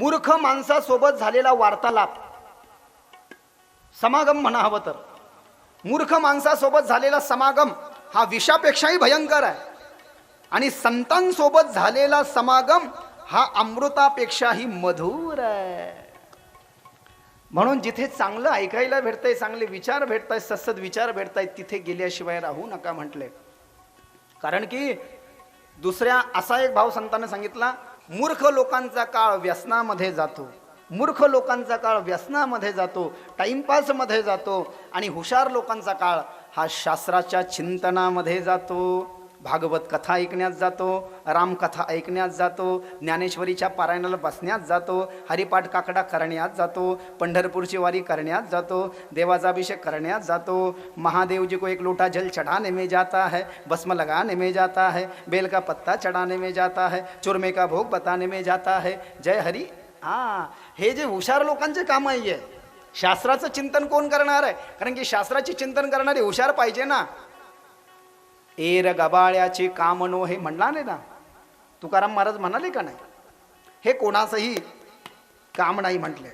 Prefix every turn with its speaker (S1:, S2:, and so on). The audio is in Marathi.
S1: मूर्ख माणसासोबत झालेला वार्तालाप. समागम म्हणा हवं तर. मूर्ख माणसासोबत झालेला समागम हा विषापेक्षाही भयंकर आहे. आणि संतांसोबत झालेला समागम हा अमृतापेक्षाही मधुर आहे. म्हणून जिथे चांगलं ऐकायला भेटतंय चांगले विचार भेटतायत सत्सद विचार भेटतायत तिथे गेल्याशिवाय राहू नका म्हटले. कारण की दुसऱ्या असा एक भाव संतांना सांगितला मूर्ख लोकांचा काळ व्यसनामध्ये जातो. मूर्ख लोकांचा काळ व्यसनामध्ये जातो टाइमपासमध्ये जातो आणि हुशार लोकांचा काळ हा शास्त्राच्या चिंतनामध्ये जातो. भागवत कथा ऐकण्यात जातो रामकथा ऐकण्यात जातो ज्ञानेश्वरीच्या पारायणाला बसण्यात जातो हरिपाठ काकडा करण्यात जातो पंढरपूरची वारी करण्यात जातो देवाचा अभिषेक करण्यात जातो महादेव जी को एक लोटा जल चढ़ाने में जाता है भस्म लगाने में जाता है बेल का पत्ता चढ़ाने में जाता है चुरमे का भोग बताने में जाता है जय हरी। हां हे जे हुशार लोकांचे काम आहे शास्त्राचं चिंतन कोण करणार आहे? कारण की शास्त्राचे चिंतन करणारे हुशार पाहिजे ना. एर गबाळ्याचे कामनो हे म्हणला नाही ना? तुकाराम महाराज म्हणाले का नाही? हे कोणाचंही काम नाही म्हटले.